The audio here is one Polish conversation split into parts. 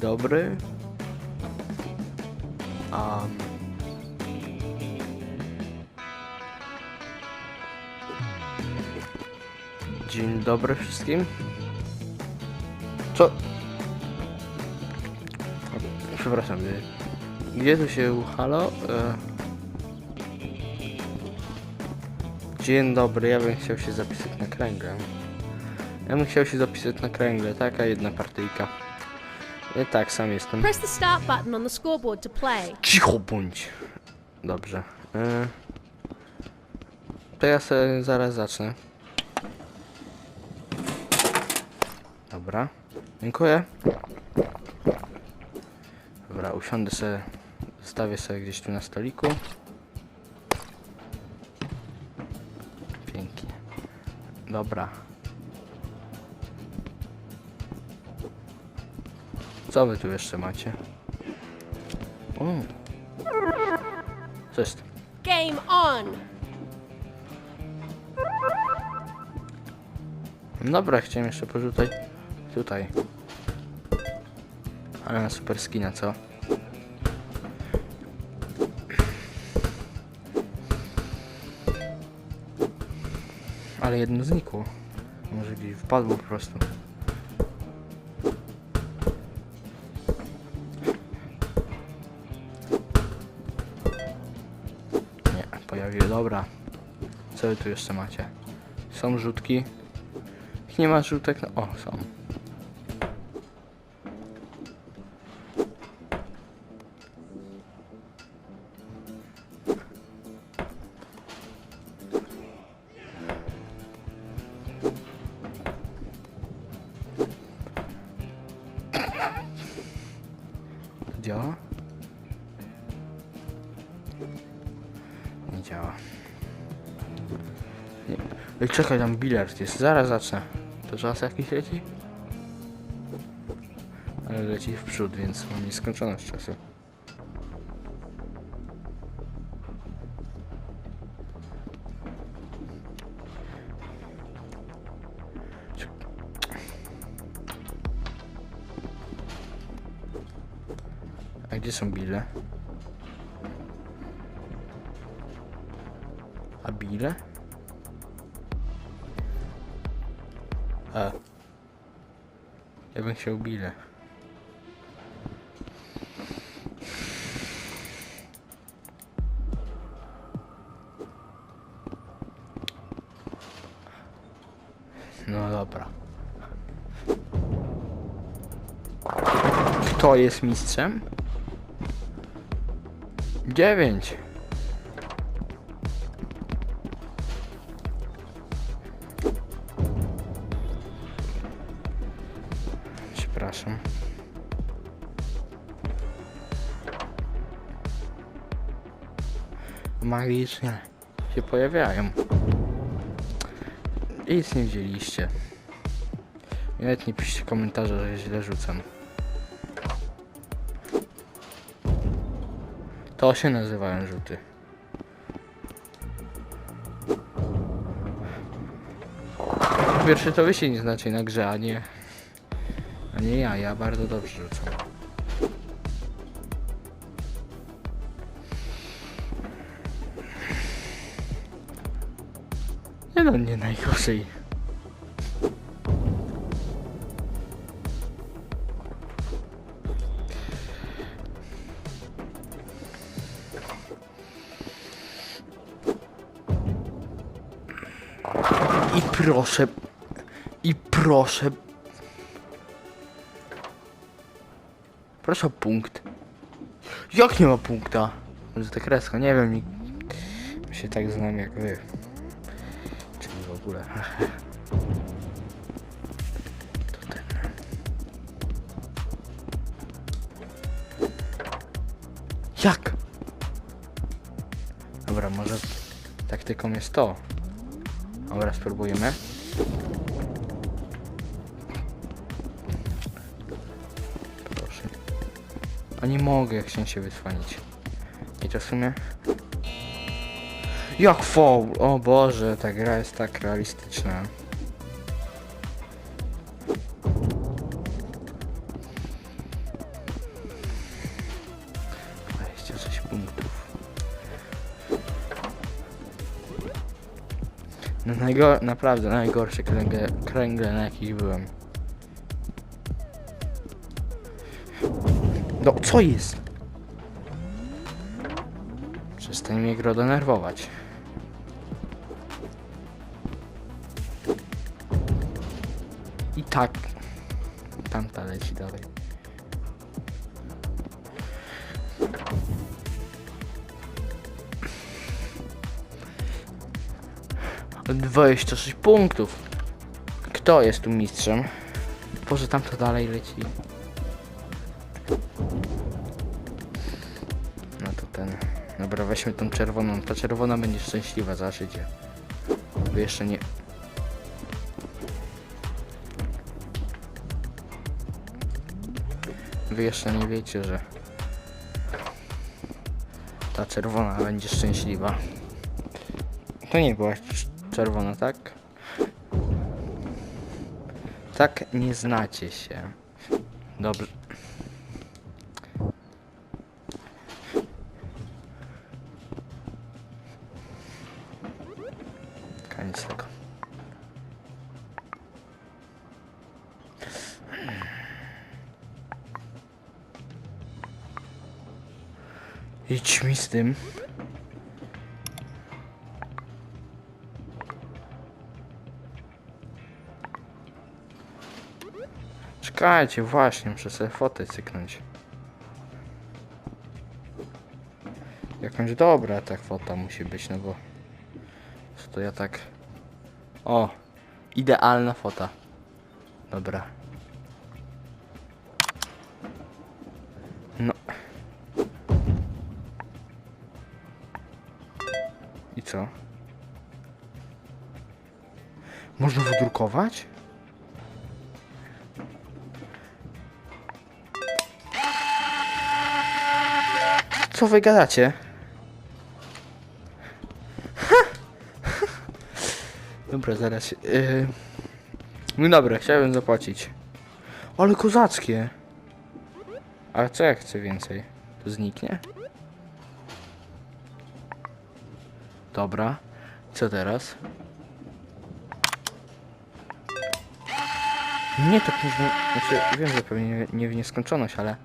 dobry. Um, dzień dobry wszystkim. Co? Przepraszam. y, Gdzie tu się halo? E... Dzień dobry, ja bym chciał się zapisać na kręgle. Ja bym chciał się zapisać na kręgle, taka jedna partyjka. E, tak, sam jestem. Press the start button on the scoreboard to play. Cicho bądź. Dobrze. E, To ja sobie zaraz zacznę. Dobra. Dziękuję. Dobra, usiądę sobie, zostawię sobie gdzieś tu na stoliku. Pięknie. Dobra. Co wy tu jeszcze macie? O. Co jest? Game on! Dobra, chciałem jeszcze porzucać tutaj. Ale na super skina, co? Ale jedno znikło. Może gdzieś wpadło po prostu. Dobra. Co wy tu jeszcze macie? Są rzutki. Ich nie ma rzutek na... O, są. Czekaj, tam bilard jest. Zaraz zacznę. To czas jakiś leci? Ale leci w przód, więc mam nieskończoność czasu. A gdzie są bile? A bile? A. Ja bym chciał bile. No dobra. Kto jest mistrzem? Dziewięć. Magicznie się pojawiają. I nic nie wzięliście. I Nawet nie piszcie komentarza, że źle rzucam. To się nazywają rzuty. Pierwsze to wy się nie znacie na grze, a nie... A nie ja, ja bardzo dobrze rzucam. Nie no, nie najgorzej. I proszę... I proszę... Proszę o punkt. Jak nie ma punkta? Może ta kreska, nie wiem. My się tak znam jak wy. Ogóle. To ten. Jak? Dobra, może taktyką jest to. Dobra, spróbujemy. Proszę. A nie mogę, jak się wytwanić. I to w sumie... Jak foul! O Boże, ta gra jest tak realistyczna. punktów. No najgor naprawdę najgorsze kręgle, kręgle na jakich byłem. No co jest? Przestań mnie gro denerwować. Tak. Tamta leci dalej. Dwadzieścia sześć punktów. Kto jest tu mistrzem? Boże, tamto dalej leci. No to ten. Dobra, weźmy tą czerwoną. Ta czerwona będzie szczęśliwa, zaszycie. Wy jeszcze nie. Wy jeszcze nie wiecie, że ta czerwona będzie szczęśliwa. To nie była cz- czerwona, tak? Tak nie znacie się. Dobrze. Idź mi z tym. Czekajcie, właśnie, muszę sobie fotę cyknąć. Jakąś dobra ta fota musi być, no bo... Co to ja tak... O! Idealna fota. Dobra. No. Wydrukować? Co wy gadacie? Dobra, zaraz. Yy... No dobra, chciałbym zapłacić. Ale kozackie. A co jak chcę więcej? To zniknie? Dobra. Co teraz? Nie, tak można... Znaczy, wiem, że pewnie nie w nieskończoność, ale...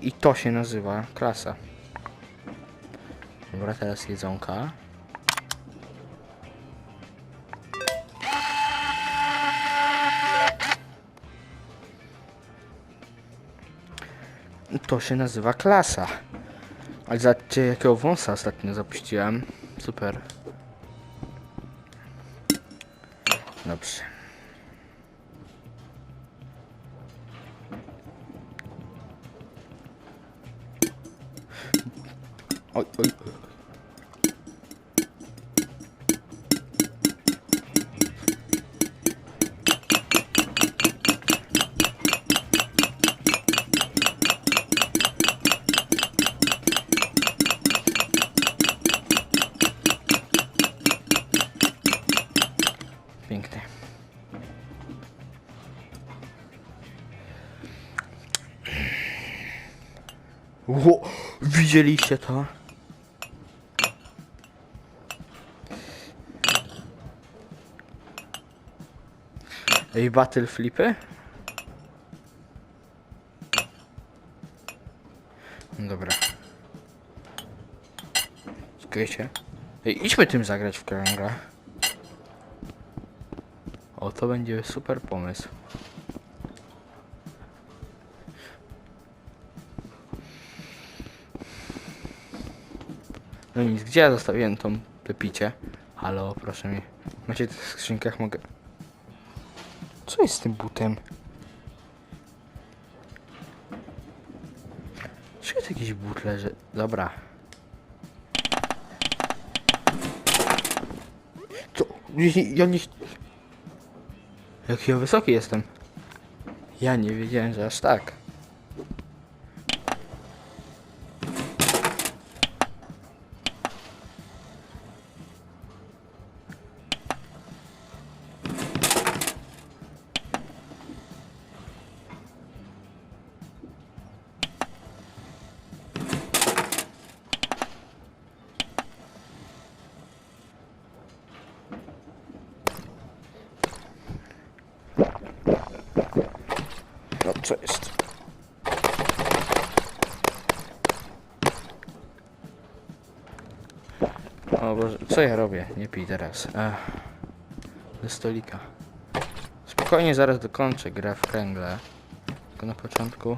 I to się nazywa klasa. Dobra, teraz jedzonka. To się nazywa klasa. Ale zobaczcie jakiego wąsa ostatnio zapuściłem. Super. Dobrze. Oj, oj. Ło, widzieliście to? Ej, battle flipy? No Dobra. Czekajcie. Ej, idźmy tym zagrać w kręgla. O, to będzie super pomysł. No nic, gdzie ja zostawiłem tą pepicie? Halo, proszę mnie. Macie w skrzynkach mogę... Co jest z tym butem? Czy jest jakiś but leży? Dobra. Co? Ja nie... Jaki ja wysoki jestem. Ja nie wiedziałem, że aż tak. Co jest? O Boże, co ja robię? Nie pij teraz. Ech. Ze stolika. Spokojnie, zaraz dokończę grę w kręgle. Tylko na początku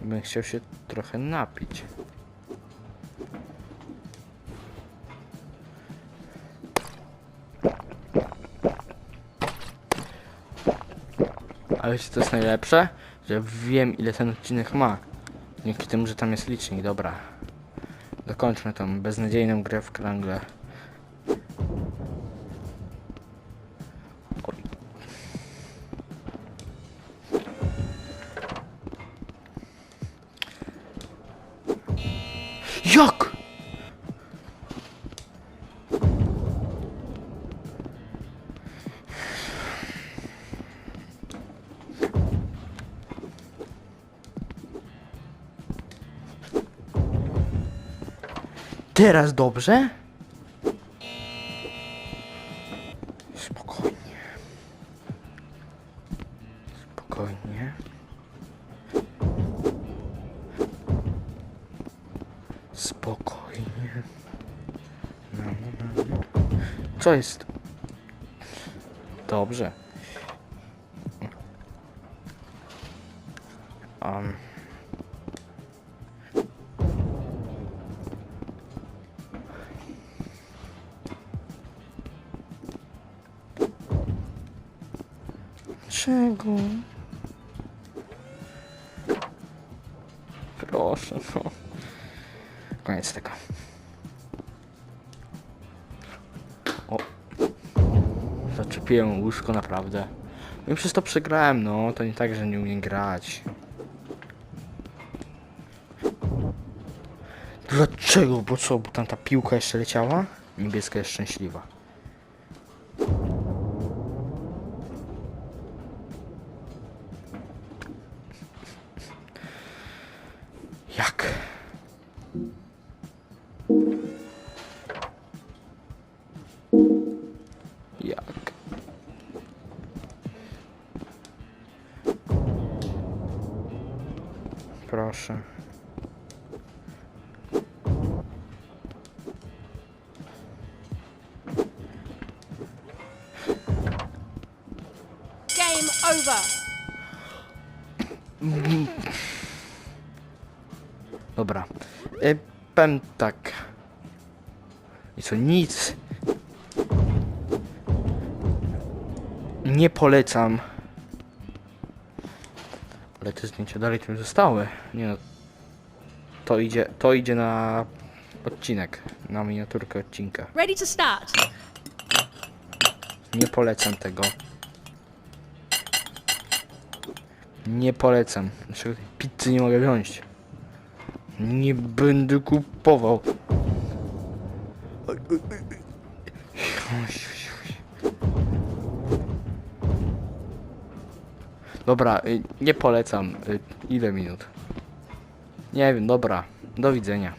bym chciał się trochę napić. Ale wiecie co jest najlepsze? Że wiem ile ten odcinek ma. Dzięki temu, że tam jest licznik, dobra. Dokończmy tą beznadziejną grę w kręgle. Teraz dobrze? Spokojnie. Spokojnie. Spokojnie. No, no, no. Co jest? Dobrze. Um. Czego? Proszę, no. Koniec tego. O. Zaczepiłem łóżko, naprawdę. No i przez to przegrałem, no. To nie tak, że nie umiem grać. Dlaczego? Bo co? Bo tam ta piłka jeszcze leciała? Niebieska jest szczęśliwa. Dobra. E, powiem tak. I co, nic. Nie polecam. Ale te zdjęcia dalej tu zostały. Nie no. To idzie, to idzie na odcinek. Na miniaturkę odcinka. Ready to start. Nie polecam tego. Nie polecam. Dlaczego tej pizzy nie mogę wziąć? Nie będę kupował. Dobra, y, nie polecam. Y, Ile minut? Nie wiem, dobra. Do widzenia.